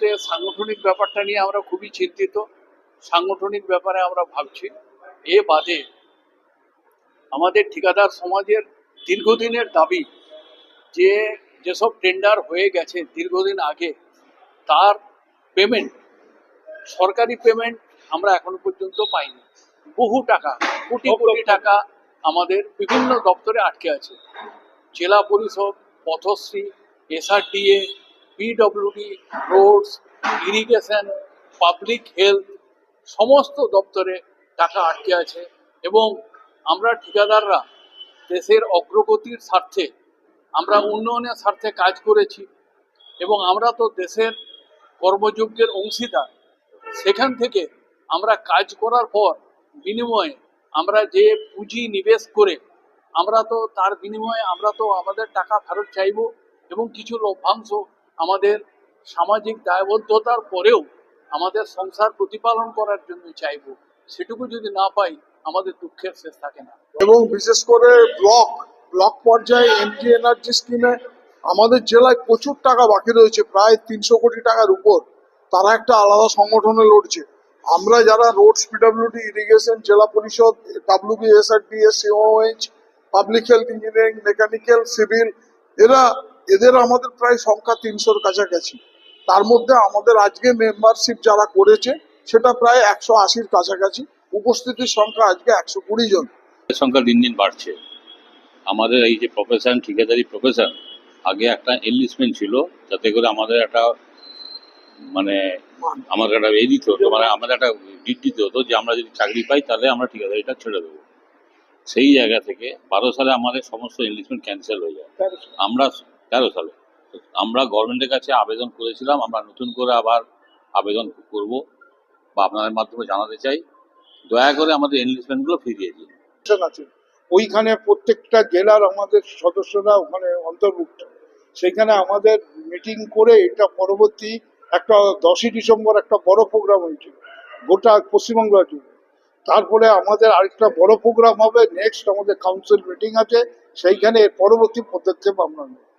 মুহূর্তে সাংগঠনিক ব্যাপারটা নিয়ে আমরা খুবই চিন্তিত। সাংগঠনিক ব্যাপারে আমরা ভাবছি। এ বাদে আমাদের ঠিকাদার সমাজের দীর্ঘদিনের দাবি যে যেসব টেন্ডার হয়ে গেছে দীর্ঘদিন আগে তার পেমেন্ট সরকারি পেমেন্ট আমরা এখনও পর্যন্ত পাইনি। বহু টাকা কোটি কোটি টাকা আমাদের বিভিন্ন দপ্তরে আটকে আছে। জেলা পরিষদ Pathashree SRDA PWD roads irrigation public health সমস্ত দপ্তরে টাকা আটকে আছে এবং আমরা ঠিকাদাররা দেশের অগ্রগতির স্বার্থে আমরা উন্নয়নের স্বার্থে কাজ করেছি এবং আমরা তো দেশের কর্মযজ্ঞের অংশীদার। সেখান থেকে আমরা কাজ করার পর বিনিময়ে আমরা যে পুঁজি নিবেশ করে আমরা তো তার বিনিময়ে আমরা তো আমাদের টাকা ফেরত চাইব এবং কিছু লভ্যাংশ আমাদের সামাজিক দায়বদ্ধতার পরেও আমাদের সংসার প্রতিপালন করার জন্য চাইব, সেটুকু যদি না পাই আমাদের দুঃখের শেষ থাকে না। এবং বিশেষ করে ব্লক ব্লক পর্যায়ে এমজি এনার্জি স্কিমে আমাদের জেলায় প্রচুর টাকা বাকি রয়েছে, প্রায় তিনশো কোটি টাকার উপর। তারা একটা আলাদা সংগঠনে লড়ছে। আমরা যারা রোডস পিডব্লিউডি ইরিগেশন জেলা পরিষদ WBSRDS COH public health engineering, mechanical, civil, এরা এদের আমাদের প্রায় সংখ্যা তিনশোর কাছাকাছি। তার মধ্যে আমাদের আজকে মেম্বারশিপ যারা করেছে, সেটা প্রায় একশো আশির কাছাকাছি। উপস্থিতির সংখ্যা আজকে একশো কুড়ি জন। সংখ্যা দিন দিন বাড়ছে। আমাদের এই যে প্রফেশন ঠিকাদারি প্রফেশন আগে একটা এনলিস্টমেন্ট ছিল, যাতে করে আমাদের একটা মানে আমাদের একটা এ দিতে হতো মানে আমাদের একটা ডিট দিতে হতো যে আমরা যদি চাকরি পাই, তাহলে আমরা ঠিকাদারিটা ছেড়ে দেবো। সেই জায়গা থেকে বারো সালে আমাদের সমস্ত এনলিস্টমেন্ট ক্যান্সেল হয়ে যায়। আমরা তেরো সালে আমরা গভর্নমেন্টের কাছে আবেদন করেছিলাম, আমরা নতুন করে আবার আবেদন করব বা আপনাদের মাধ্যমে জানাতে চাই। দয়া করে আমাদের এনলিস্টমেন্টগুলো ফিরিয়ে দিন। আছে। ওইখানে প্রত্যেকটা জেলার আমাদের সদস্যরা ওখানে অন্তর্ভুক্ত। সেখানে আমাদের মিটিং করে এটা পরবর্তী একটা দশই ডিসেম্বর একটা বড় প্রোগ্রাম হয়েছে গোটা পশ্চিমবঙ্গ জুড়ে তারপরে আমাদের আরেকটা বড় প্রোগ্রাম হবে নেক্সট আমাদের কাউন্সিল মিটিং আছে, সেইখানে পরবর্তী পদক্ষেপ আমরা নেব।